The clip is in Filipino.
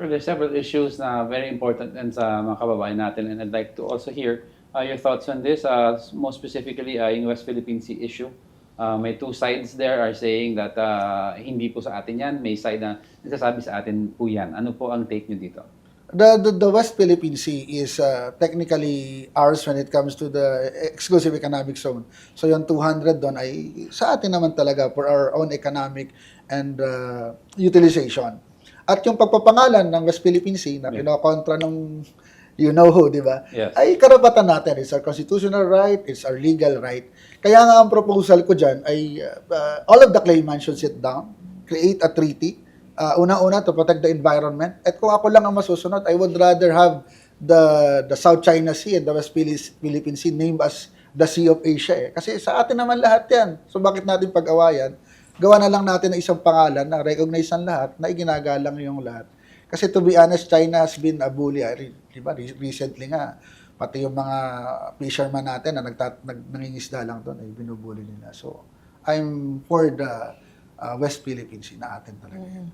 Well, there's several issues na very important din sa mga kababayan natin and I'd like to also hear uh, your thoughts on this, uh, most specifically uh, yung West Philippine Sea issue. Uh, may two sides there are saying that uh, hindi po sa atin yan, may side na nagsasabi sa atin po yan. Ano po ang take nyo dito? The, the, the West Philippine Sea is uh, technically ours when it comes to the exclusive economic zone. So yung 200 doon ay sa atin naman talaga for our own economic and uh, utilization. At yung pagpapangalan ng West Philippine Sea na kinokontra ng you know who, di ba? Yes. Ay karapatan natin. It's our constitutional right, it's our legal right. Kaya nga ang proposal ko dyan ay uh, all of the claimants should sit down, create a treaty, uh, una-una to protect the environment. At kung ako lang ang masusunod, I would rather have the the South China Sea and the West Phili- Philippine Sea named as the Sea of Asia eh. Kasi sa atin naman lahat yan. So bakit natin pag-awayan? Gawa na lang natin ng isang pangalan na recognize ang lahat, na iginagalang yung lahat. Kasi to be honest, China has been a bully. ah, Di ba? Re- Recently nga, pati yung mga fisherman natin na nagtat nag, nangingisda lang doon ay binubuli nila. So, I'm for the uh, West Philippine Sea na atin talaga. yan.